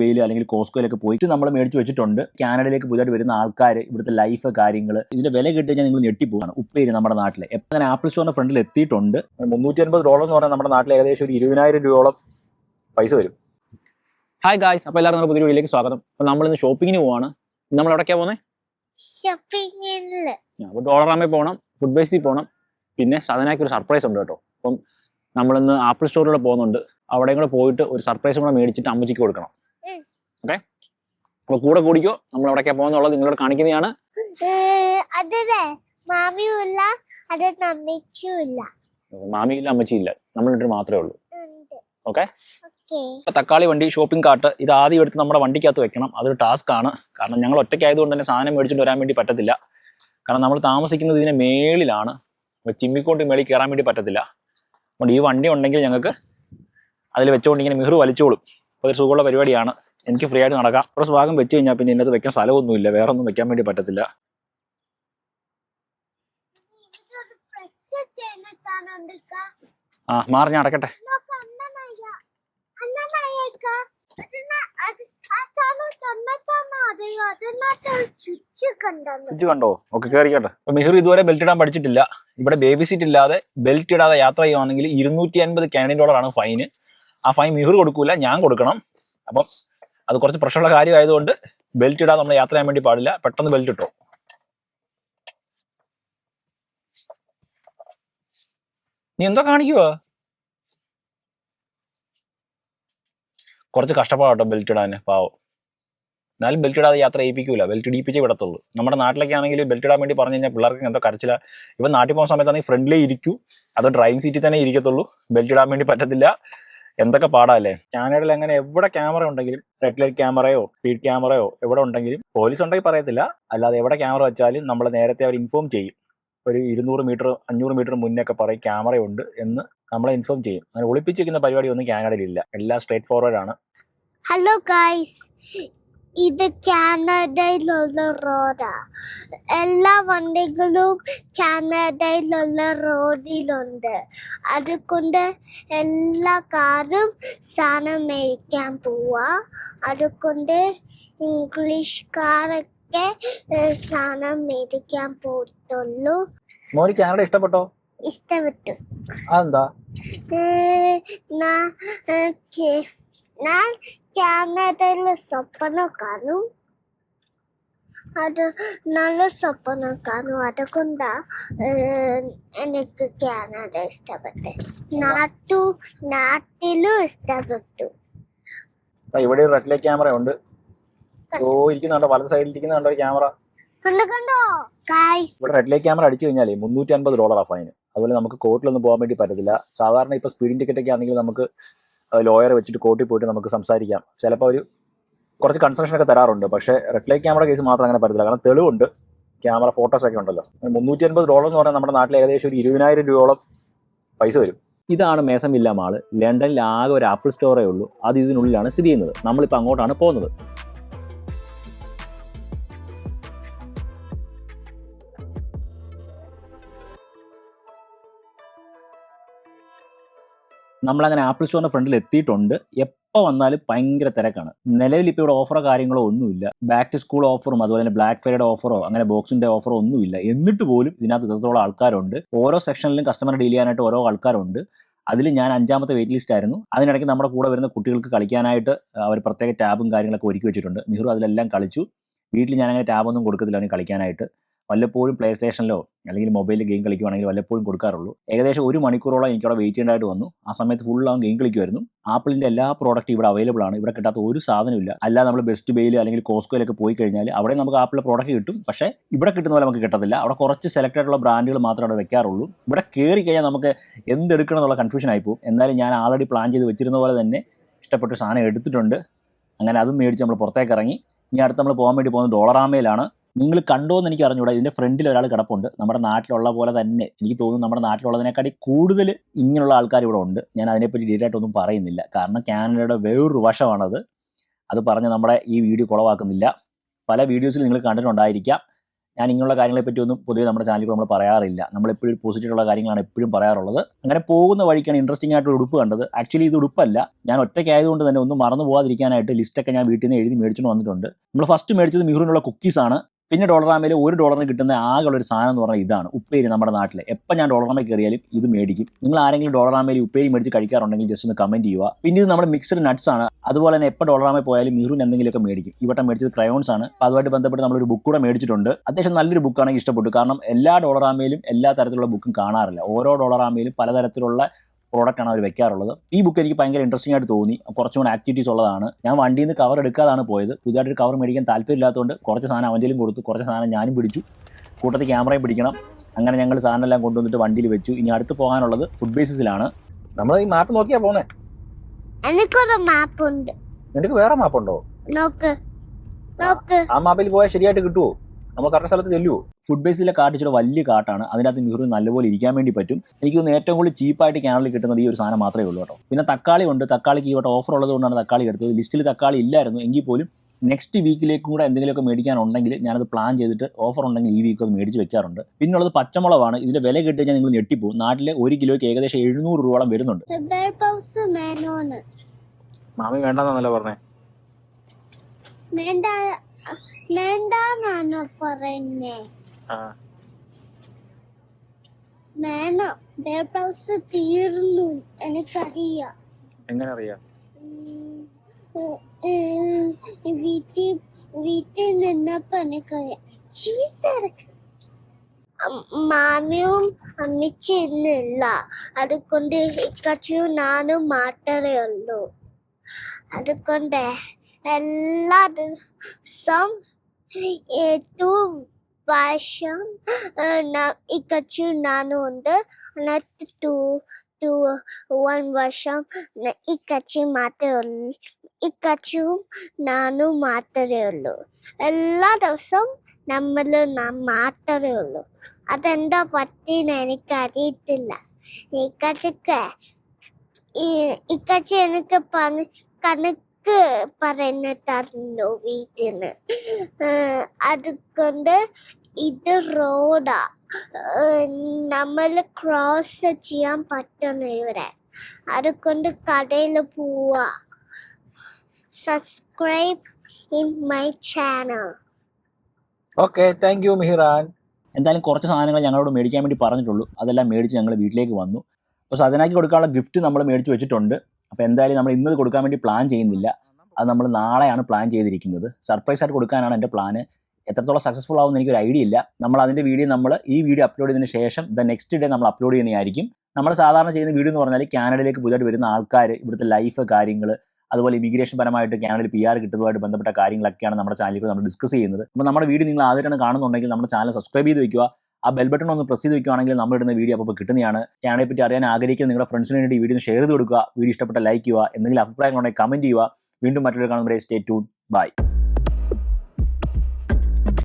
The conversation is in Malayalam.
ബെയിൽ അല്ലെങ്കിൽ കോസ്കോയിലൊക്കെ പോയിട്ട് നമ്മൾ മേടിച്ച് വെച്ചിട്ടുണ്ട്. കാനഡയിലേക്ക് പുതിയതായിട്ട് വരുന്ന ആൾക്കാർ ഇവിടുത്തെ ലൈഫ് കാര്യങ്ങൾ ഇതിന്റെ വില കിട്ടി കഴിഞ്ഞാൽ നിങ്ങൾ ഞെട്ടിപ്പോവാണ്. ഉപ്പേരി നമ്മുടെ നാട്ടിൽ എപ്പോൾ അങ്ങനെ ആപ്പിൾ സ്റ്റോറിന്റെ ഫ്രണ്ടിൽ എത്തിയിട്ടുണ്ട്. മുന്നൂറ്റി അൻപത് ഡോളർ എന്ന് പറഞ്ഞാൽ നമ്മുടെ നാട്ടിൽ ഏകദേശം ഒരു ഇരുപതിനായിരം രൂപയോളം പൈസ വരും. ഹായ് ഗായ്സ് അപ്പോൾ എല്ലാവരും നമ്മുടെ പുതിയ വീട്ടിലേക്ക് സ്വാഗതം. അപ്പോൾ നമ്മൾ ഇന്ന് ഷോപ്പിങ്ങിന് പോവാണ്. നമ്മൾ എവിടേക്കാണ് പോകുന്നത് അപ്പൊ അപ്പോൾ ഡോളറാമേ പോകണം ഫുഡ് ബേസിൽ പോകണം പിന്നെ സദനാക്കി ഒരു സർപ്രൈസ് ഉണ്ട് കേട്ടോ. അപ്പം നമ്മളിന്ന് ആപ്പിൾ സ്റ്റോറിലൂടെ പോകുന്നുണ്ട്. അവിടെയും കൂടെ പോയിട്ട് ഒരു സർപ്രൈസും കൂടെ മേടിച്ചിട്ട് അമ്മച്ചിക്ക് കൊടുക്കണം. ഓക്കെ? അപ്പൊ കൂടെ കൂടിക്കോ. നമ്മൾ എവിടേക്കാണ് പോകുന്നുള്ളത്? നിങ്ങളോട് കാണിക്കുന്നതാണ്. അതെ മാമിയും ഇല്ല അത് നമ്മച്ചും ഇല്ല മാമിയില്ല അമ്മച്ചിയില്ല. നമ്മൾ രണ്ടും മാത്രമേ ഉള്ളൂ. ഓക്കെ? തക്കാളി വണ്ടി ഷോപ്പിംഗ് കാർട്ട് ഇത് ആദ്യം എടുത്ത് നമ്മുടെ വണ്ടിക്കകത്ത് വെക്കണം. അതൊരു ടാസ്ക് ആണ്. കാരണം ഞങ്ങൾ ഒറ്റയ്ക്കായതുകൊണ്ട് തന്നെ സാധനം മേടിച്ചിട്ട് വരാൻ വേണ്ടി പറ്റത്തില്ല. കാരണം നമ്മൾ താമസിക്കുന്നത് ഇതിന് മേളിലാണ്. ചിമ്മിക്കൊണ്ട് മേളിൽ കയറാൻ വേണ്ടി പറ്റത്തില്ല. അതുകൊണ്ട് ഈ വണ്ടി ഉണ്ടെങ്കിൽ ഞങ്ങൾക്ക് അതിൽ വെച്ചുകൊണ്ട് ഇങ്ങനെ മിഹ്റു വലിച്ചോളും. അപ്പോൾ ഒരു സുഖമുള്ള പരിപാടിയാണ്. എനിക്ക് ഫ്രീ ആയിട്ട് നടക്കാം. കുറച്ച് ഭാഗം വെച്ച് കഴിഞ്ഞാൽ പിന്നെ ഇതിനകത്ത് വെക്കാൻ സ്ഥലമൊന്നുമില്ല. വേറെ ഒന്നും വെക്കാൻ വേണ്ടി പറ്റത്തില്ല. ആ മാറി ഞാൻ അടക്കട്ടെ. സ്വിച്ച് മിഹിർ ഇതുവരെ ബെൽറ്റ് ഇടാൻ പഠിച്ചിട്ടില്ല. ഇവിടെ ബേബി സീറ്റ് ഇല്ലാതെ ബെൽറ്റ് ഇടാതെ യാത്ര ചെയ്യുവാണെങ്കിൽ ഇരുന്നൂറ്റി അൻപത് കാനഡിയൻ ഡോളറാണ് ഫൈന് ആ ഫൈൻ മിഹുർ കൊടുക്കൂല ഞാൻ കൊടുക്കണം. അപ്പം അത് കുറച്ച് പ്രശ്നമുള്ള കാര്യമായതുകൊണ്ട് ബെൽറ്റ് ഇടാതെ നമ്മൾ യാത്ര ചെയ്യാൻ വേണ്ടി പാടില്ല. പെട്ടെന്ന് ബെൽറ്റ് ഇട്ടോ. നീ എന്തോ കാണിക്കുക കുറച്ച് കഷ്ടപ്പാടോ ബെൽറ്റ് ഇടാൻ പാവം. എന്നാലും ബെൽറ്റ് ഇടാതെ യാത്ര ചെയ്യിപ്പിക്കൂല. ബെൽറ്റ് ഇടിപ്പിച്ചേ വിടത്തുള്ളൂ. നമ്മുടെ നാട്ടിലൊക്കെ ആണെങ്കിൽ ബെൽറ്റ് ഇടാൻ വേണ്ടി പറഞ്ഞു കഴിഞ്ഞാൽ പിള്ളേർക്ക് എന്തോ കരച്ചില്ല ഇപ്പം നാട്ടിൽ പോകുന്ന സമയത്താണെങ്കിൽ ഫ്രണ്ടിലേ ഇരിക്കൂ. അത് ഡ്രൈവിംഗ് സീറ്റിൽ തന്നെ ഇരിക്കത്തുള്ളൂ. ബെൽറ്റ് ഇടാൻ വേണ്ടി പറ്റത്തില്ല. എന്തൊക്കെ പാടാല്ലേ? കാനഡയിൽ അങ്ങനെ എവിടെ ക്യാമറ ഉണ്ടെങ്കിലും റെഡ് ലൈറ്റ് ക്യാമറയോ സ്പീഡ് ക്യാമറയോ എവിടെ ഉണ്ടെങ്കിലും പോലീസ് ഉണ്ടെങ്കിൽ പറയത്തില്ല. അല്ലാതെ എവിടെ ക്യാമറ വെച്ചാലും നമ്മൾ നേരത്തെ അവർ ഇൻഫോം ചെയ്യും. ഒരു ഇരുന്നൂറ് മീറ്റർ അഞ്ഞൂറ് മീറ്റർ മുന്നേ ഒക്കെ പറയും ക്യാമറയുണ്ട് എന്ന് നമ്മളെ ഇൻഫോം ചെയ്യും. അങ്ങനെ ഒളിപ്പിച്ചിരിക്കുന്ന പരിപാടി ഒന്നും കാനഡയിലില്ല എല്ലാം സ്ട്രേറ്റ് ഫോർവേഡ് ആണ്. ഹലോ ഗൈസ് ഇത് കാനഡയിലുള്ള റോഡാ എല്ലാ വണ്ടികളും കാനഡയിലുള്ള റോഡിലുണ്ട്. അതുകൊണ്ട് എല്ലാ കാറും സാധനം മേടിക്കാൻ പോവാ. അതുകൊണ്ട് ഇംഗ്ലീഷുകാരൊക്കെ സാധനം മേടിക്കാൻ പോകത്തുള്ളൂ മോന് കാനഡ ഇഷ്ടപ്പെട്ടോ? ഇഷ്ടപ്പെട്ടു. അതെന്താ? ഞാൻ കാനഡയിലെ സ്വപ്നം കാണും. അത് നല്ല സ്വപ്നം കാണും അതുകൊണ്ടാ എനിക്ക് കാനഡ ഇഷ്ടപ്പെട്ടു. നാട്ടു നാട്ടിലും ഇഷ്ടപ്പെട്ടു. ഇവിടെ ഒരു റെഡ് ലൈറ്റ് ക്യാമറ ഉണ്ട്. ഓ ഇരിക്കുന്നുണ്ടോ? വലത് സൈഡിൽ ഇരിക്കുന്നുണ്ടോ ക്യാമറ? കണ്ടോ ഇവിടെ റെഡ് ലൈറ്റ് ക്യാമറ അടിച്ചു കഴിഞ്ഞാൽ മുന്നൂറ്റി അൻപത് ആ ഫൈൻ അതുപോലെ നമുക്ക് കോർട്ടിലൊന്നും പോകാൻ വേണ്ടി പറ്റത്തില്ല. സാധാരണ ഇപ്പോൾ സ്പീഡിംഗ് ടിക്കറ്റ് ഒക്കെ ആണെങ്കിൽ നമുക്ക് ലോയറെ വെച്ചിട്ട് കോർട്ടിൽ പോയിട്ട് നമുക്ക് സംസാരിക്കാം. ചിലപ്പോൾ ഒരു കുറച്ച് കൺസെഷൻ ഒക്കെ തരാറുണ്ട്. പക്ഷേ റെഡ് ലൈറ്റ് ക്യാമറ കേസ് മാത്രം അങ്ങനെ പറ്റത്തില്ല. കാരണം തെളിവുണ്ട്. ക്യാമറ ഫോട്ടോസ് ഒക്കെ ഉണ്ടല്ലോ. മുന്നൂറ്റി അൻപത് ഡോളർ എന്ന് പറഞ്ഞാൽ നമ്മുടെ നാട്ടിൽ ഏകദേശം ഒരു ഇരുപതിനായിരം രൂപയോളം പൈസ വരും. ഇതാണ് മേസം ഇല്ല മാൾ. ലണ്ടനിൽ ആകെ ഒരു ആപ്പിൾ സ്റ്റോറേ ഉള്ളൂ. അത് ഇതിനുള്ളിലാണ് സ്ഥിതി ചെയ്യുന്നത്. നമ്മളിപ്പോൾ അങ്ങോട്ടാണ് പോകുന്നത്. നമ്മളങ്ങനെ ആപ്പിൾ സ്റ്റോറിന്റെ ഫ്രണ്ടിൽ എത്തിയിട്ടുണ്ട് എപ്പോൾ വന്നാലും ഭയങ്കര തിരക്കാണ്. നിലവിൽ ഇപ്പോൾ ഇവിടെ ഓഫറോ കാര്യങ്ങളോ ഒന്നുമില്ല. ബാക്ക് ടു സ്കൂൾ ഓഫറും അതുപോലെ തന്നെ ബ്ലാക്ക് ഫ്രൈഡേ ഓഫറോ അങ്ങനെ ബോക്സിന്റെ ഓഫറോ ഒന്നുമില്ല. എന്നിട്ട് പോലും ഇതിനകത്ത് ഇത്രത്തോളം ആൾക്കാരുണ്ട്. ഓരോ സെക്ഷനിലും കസ്റ്റമർ ഡീൽ ചെയ്യാനായിട്ട് ഓരോ ആൾക്കാരുണ്ട്. അതിൽ ഞാൻ അഞ്ചാമത്തെ വെയിറ്റ് ലിസ്റ്റ് ആയിരുന്നു. അതിനിടയ്ക്ക് നമ്മുടെ കൂടെ വരുന്ന കുട്ടികൾക്ക് കളിക്കാനായിട്ട് അവർ പ്രത്യേക ടാബും കാര്യങ്ങളൊക്കെ ഒരുക്കി വെച്ചിട്ടുണ്ട്. മിഹ്റു അതിലെല്ലാം കളിച്ചു. വീട്ടിൽ ഞാൻ അങ്ങനെ ടാബൊന്നും കൊടുക്കത്തില്ല അവന് കളിക്കാനായിട്ട്. വല്ലപ്പോഴും പ്ലേ സ്റ്റേഷനിലോ അല്ലെങ്കിൽ മൊബൈലിൽ ഗെയിം കളിക്കുവാണെങ്കിൽ വല്ലപ്പോഴും കൊടുക്കാറുള്ളൂ. ഏകദേശം ഒരു മണിക്കൂറോളം എനിക്ക് അവിടെ വെയിറ്റ് ചെയ്യേണ്ടതായിട്ട് വന്നു. ആ സമയത്ത് ഫുൾ അവൻ ഗെയിം കളിക്കുമായിരുന്നു ആപ്പിളിന്റെ എല്ലാ പ്രോഡക്റ്റും ഇവിടെ അവൈലബിൾ ആണ്. ഇവിടെ കിട്ടാത്ത ഒരു സാധനമില്ല അല്ലാതെ നമ്മൾ ബെസ്റ്റ് ബെയിൽ അല്ലെങ്കിൽ കോസ്കോയിലൊക്കെ പോയി കഴിഞ്ഞാൽ അവിടെ നമുക്ക് ആപ്പിൾ പ്രോഡക്റ്റ് കിട്ടും. പക്ഷേ ഇവിടെ കിട്ടുന്ന പോലെ നമുക്ക് കിട്ടത്തില്ല. അവിടെ കുറച്ച് സെലക്ട് ആയിട്ടുള്ള ബ്രാൻഡുകൾ മാത്രമേ അവിടെ വെക്കാറുള്ളൂ. ഇവിടെ കയറി കഴിഞ്ഞാൽ നമുക്ക് എന്തെടുക്കണം എന്നുള്ള കൺഫ്യൂഷൻ ആയിപ്പോവും എന്നാലും ഞാൻ ആൾറെഡി പ്ലാൻ ചെയ്ത് വെച്ചിരുന്ന പോലെ തന്നെ ഇഷ്ടപ്പെട്ട സാധനം എടുത്തിട്ടുണ്ട്. അങ്ങനെ അതും മേടിച്ച് നമ്മൾ പുറത്തേക്ക് ഇറങ്ങി. ഇനി അടുത്ത് നമ്മൾ പോകാൻ വേണ്ടി പോകുന്നത് ഡോളറാമയിലാണ് നിങ്ങൾ കണ്ടോന്ന് എനിക്ക് അറിഞ്ഞൂടാ. ഇതിന്റെ ഫ്രണ്ടിൽ ഒരാൾ കിടപ്പുണ്ട്. നമ്മുടെ നാട്ടിലുള്ള പോലെ തന്നെ എനിക്ക് തോന്നുന്നു നമ്മുടെ നാട്ടിലുള്ളതിനെക്കാട്ടി കൂടുതൽ ഇങ്ങനെയുള്ള ആൾക്കാർ ഇവിടെ ഉണ്ട്. ഞാൻ അതിനെപ്പറ്റി ഡീറ്റെയിൽ ആയിട്ടൊന്നും പറയുന്നില്ല. കാരണം കാനഡയുടെ വേറൊരു വശമാണത്. അത് പറഞ്ഞ് നമ്മുടെ ഈ വീഡിയോ കുളവാക്കുന്നില്ല. പല വീഡിയോസിൽ നിങ്ങൾ കണ്ടിട്ടുണ്ടായിരിക്കാം. ഞാൻ ഇങ്ങനെയുള്ള കാര്യങ്ങളെപ്പറ്റിയൊന്നും പറ്റി ഒന്നും പൊതുവെ നമ്മുടെ ചാനലിൽ നമ്മൾ പറയാറില്ല. നമ്മൾ എപ്പോഴും പോസിറ്റീവുള്ള കാര്യങ്ങളാണ് എപ്പോഴും പറയാറുള്ളത്. അങ്ങനെ പോകുന്ന വഴിക്കാണ് ഇൻട്രസ്റ്റിംഗ് ആയിട്ട് ഒരു ഉടുപ്പ് കണ്ടത്. ആക്ച്വലി ഇത് ഉടുപ്പല്ല. ഞാൻ ഒറ്റയ്ക്കായതുകൊണ്ട് തന്നെ ഒന്നും മറന്നു പോകാതിരിക്കാനായിട്ട് ലിസ്റ്റൊക്കെ ഞാൻ വീട്ടിൽ നിന്ന് എഴുതി മേടിച്ചുകൊണ്ട് വന്നിട്ടുണ്ട്. നമ്മൾ ഫസ്റ്റ് മേടിച്ചത് മിഹുറിനുള്ള കുക്കീസാണ് പിന്നെ ഡോളറാമയിൽ ഒരു ഡോളറിന് കിട്ടുന്ന ആകെയുള്ള ഒരു സാധനം എന്ന് പറഞ്ഞാൽ ഇതാണ് ഉപ്പേരി നമ്മുടെ നാട്ടിൽ എപ്പോൾ ഞാൻ ഡോളറാമയിൽ കയറിയാലും ഇത് മേടിക്കും. നിങ്ങൾ ആരെങ്കിലും ഡോളറാമയിൽ ഉപ്പേരി മേടിച്ച് കഴിക്കാറുണ്ടെങ്കിൽ ജസ്റ്റ് ഒന്ന് കമന്റ് ചെയ്യുക. പിന്നെ ഇത് നമ്മുടെ മിക്സഡ് നട്ട്സ് ആണ്. അതുപോലെ തന്നെ എപ്പോൾ ഡോളറാമയിൽ പോയാലും മിഹുറിന് എന്തെങ്കിലുമൊക്കെ മേടിക്കും. ഇവിടെ മേടിച്ചത് ക്രയോൺസ് ആണ്. അപ്പോൾ അതുമായിട്ട് ബന്ധപ്പെട്ട് നമ്മളൊരു ബുക്ക് കൂടെ മേടിച്ചിട്ടുണ്ട്. അത്യാവശ്യം നല്ലൊരു ബുക്കാണെങ്കിൽ ഇഷ്ടപ്പെട്ടു. കാരണം എല്ലാ ഡോളറാമയിലും എല്ലാ തരത്തിലുള്ള ബുക്കും കാണാറില്ല. ഓരോ ഡോളറാമയിലും പലതരത്തിലുള്ള പ്രോഡക്റ്റ് ആണ് അവർ വെക്കാറുള്ളത്. ഈ ബുക്ക് എനിക്ക് ഭയങ്കര ഇൻട്രസ്റ്റിംഗ് ആയിട്ട് തോന്നി. കുറച്ചും കൂടെ ആക്ടിവിറ്റീസ് ഉള്ളതാണ്. ഞാൻ വണ്ടിയിൽ നിന്ന് കവർ എടുക്കാതാണ് പോയത്. പുതിയതായിട്ടൊരു കവർ മേടിക്കാൻ താല്പര്യമില്ലാത്തതുകൊണ്ട് കുറച്ച് സാധനം അവന്റെയും കൊടുത്തു. കുറച്ച് സാധനം ഞാനും പിടിച്ചു. കൂട്ടത്തിൽ ക്യാമറയും പിടിക്കണം. അങ്ങനെ ഞങ്ങൾ സാധനം എല്ലാം കൊണ്ടുവന്നിട്ട് വണ്ടിയിൽ വെച്ചു. ഇനി അടുത്ത് പോകാനുള്ളത് ഫുഡ് ബേസിസിലാണ് നമ്മൾ ഈ മാപ്പ് നോക്കിയാ പോന്നെ. എനിക്കൊരു മാപ്പ് ഉണ്ട്. നിനക്ക് വേറെ മാപ്പ് ഉണ്ടോ? നോക്ക്. നോക്ക്. ആ മാപ്പിൽ പോയാൽ ശരിയായിട്ട് കിട്ടുമോ നമ്മൾ കറക്റ്റ് സ്ഥലത്ത് ചെല്ലുവോ? ഫുഡ് ബേസിലെ കാട്ട് ഇച്ചിരി വലിയ കാട്ടാണ്. അതിനകത്ത് മിഹുറിന് നല്ലപോലെ ഇരിക്കാൻ വേണ്ടി പറ്റും. എനിക്ക് തോന്നുന്നു ഏറ്റവും കൂടുതൽ ചീപ്പായിട്ട് ക്യാനലിൽ കിട്ടുന്നത് ഈ ഒരു സാധനം മാത്രമേ ഉള്ളൂ കേട്ടോ. പിന്നെ തക്കാളി ഉണ്ട്. തക്കാളിക്ക് ഇവിടെ ഓഫർ ഉള്ളത് കൊണ്ടാണ് തക്കാളി എടുത്തത്. ലിസ്റ്റിൽ തക്കാളി ഇല്ലായിരുന്നു. എങ്കിൽ പോലും നെക്സ്റ്റ് വീക്കിലേക്കും കൂടെ എന്തെങ്കിലുമൊക്കെ മേടിക്കാനുണ്ടെങ്കിൽ ഞാനത് പ്ലാൻ ചെയ്തിട്ട് ഓഫർ ഉണ്ടെങ്കിൽ ഈ വീക്ക് അത് മേടിച്ച് വെക്കാറുണ്ട്. പിന്നുള്ളത് പച്ചമുളകാണ്. ഇതിന്റെ വില കിട്ടി കഴിഞ്ഞാൽ നിങ്ങൾ ഞെട്ടിപ്പോ നാട്ടിലെ ഒരു കിലോയ്ക്ക് ഏകദേശം എഴുന്നൂറ് രൂപയോളം വരുന്നുണ്ട്. മാമി വേണ്ടെന്നല്ല പറഞ്ഞേ? വേണ്ടാന്നാണ് പറഞ്ഞേ ബെൽ പൗസ് തീർന്നു. എനിക്കറിയാം. എങ്ങനെ അറിയാം വീട്ടിൽ വീട്ടിൽ നിന്നപ്പോ എനിക്കറിയാം. ചീസ് ഇറക്ക് മാമിയും അമ്മിച്ചി ഇന്നില്ല. അതുകൊണ്ട് ഇക്കച്ചിയും നാനും മാത്രമേ ഉള്ളൂ. അതുകൊണ്ട് എല്ലാ ദിവസം ഏതു വർഷം ഇക്കച്ചു നാനും ഉണ്ട്. അന്നത്തെ ടു ടു വൺ വർഷം ഇക്കച്ചി മാത്രമേ ഉള്ളൂ. ഇക്കച്ചിയും നാനും മാത്രമേ ഉള്ളൂ. എല്ലാ ദിവസവും നമ്മൾ മാത്രമേ ഉള്ളൂ. അതെന്താ പറ്റിന്ന് എനിക്ക് അറിയത്തില്ല ഇക്കച്ചക്ക് ഇക്കച്ച എനിക്ക് പറഞ്ഞ് പണി കണക്ക് പറയുന്ന തരുന്നു വീട്ടിന് അതുകൊണ്ട് ഇത് റോഡാ നമ്മൾ ക്രോസ് ചെയ്യാൻ പറ്റണം ഇവിടെ അതുകൊണ്ട് കടയിൽ പോവാ. Subscribe in my channel okay thank you മിഹിറാൻ എന്തായാലും കുറച്ച് സാധനങ്ങൾ ഞങ്ങളോട് മേടിക്കാൻ വേണ്ടി പറഞ്ഞിട്ടുള്ളൂ. അതെല്ലാം മേടിച്ച് ഞങ്ങൾ വീട്ടിലേക്ക് വന്നു. അപ്പോൾ സജനാക്കി കൊടുക്കാനുള്ള ഗിഫ്റ്റ് നമ്മൾ മേടിച്ച് വെച്ചിട്ടുണ്ട്. അപ്പോൾ എന്തായാലും നമ്മൾ ഇന്നത് കൊടുക്കാൻ വേണ്ടി പ്ലാൻ ചെയ്യുന്നില്ല. അത് നമ്മൾ നാളെയാണ് പ്ലാൻ ചെയ്തിരിക്കുന്നത്. സർപ്രൈസ് ആയിട്ട് കൊടുക്കാനാണ് എന്റെ പ്ലാന് എത്രത്തോളം സക്സസ്ഫുൾ ആവുമെന്ന് എനിക്കൊരു ഐഡിയ ഇല്ല. നമ്മൾ അതിന്റെ വീഡിയോ നമ്മൾ ഈ വീഡിയോ അപ്ലോഡ് ചെയ്തതിന് ശേഷം ദ നെക്സ്റ്റ് ഡേ നമ്മൾ അപ്ലോഡ് ചെയ്യുന്നതായിരിക്കും. നമ്മൾ സാധാരണ ചെയ്യുന്ന വീഡിയോ എന്ന് പറഞ്ഞാൽ കാനഡയിലേക്ക് പുതിയതായിട്ട് വരുന്ന ആൾക്കാർ ഇവിടുത്തെ ലൈഫ് കാര്യങ്ങൾ അതുപോലെ ഇമിഗ്രേഷൻ പരമായിട്ട് കാനഡയിൽ പി ആർ കിട്ടുന്നതുമായിട്ട് ബന്ധപ്പെട്ട കാര്യങ്ങളൊക്കെയാണ് നമ്മുടെ ചാനലിൽ നമ്മൾ ഡിസ്കസ് ചെയ്യുന്നത്. അപ്പോൾ നമ്മുടെ വീഡിയോ നിങ്ങൾ ആദ്യമായിട്ടാണ് കാണുന്നുണ്ടെങ്കിൽ നമ്മുടെ ചാനൽ സബ്സ്ക്രൈബ് ചെയ്ത് വെക്കുക. ആ ബെൽ ബട്ടൺ ഒന്ന് പ്രസ് ചെയ്ത് വെക്കുകയാണെങ്കിൽ നമ്മൾ ഇടുന്ന വീഡിയോ അപ്പോൾ കിട്ടുന്നതാണ്. ഞാനെ പറ്റി അറിയാൻ ആഗ്രഹിക്കുന്ന നിങ്ങളുടെ ഫ്രണ്ട്സിന് വേണ്ടി വീഡിയോ ഷെയർ ചെയ്ത് കൊടുക്കുക. വീഡിയോ ഇഷ്ടപ്പെട്ട ലൈക്ക് ചെയ്യുക. എന്തെങ്കിലും അഭിപ്രായങ്ങളുണ്ടെങ്കിൽ കമന്റ് ചെയ്യുക. വീണ്ടും മറ്റൊരു കാണുമ്പോൾ സ്റ്റേ ട്യൂൺ ബൈ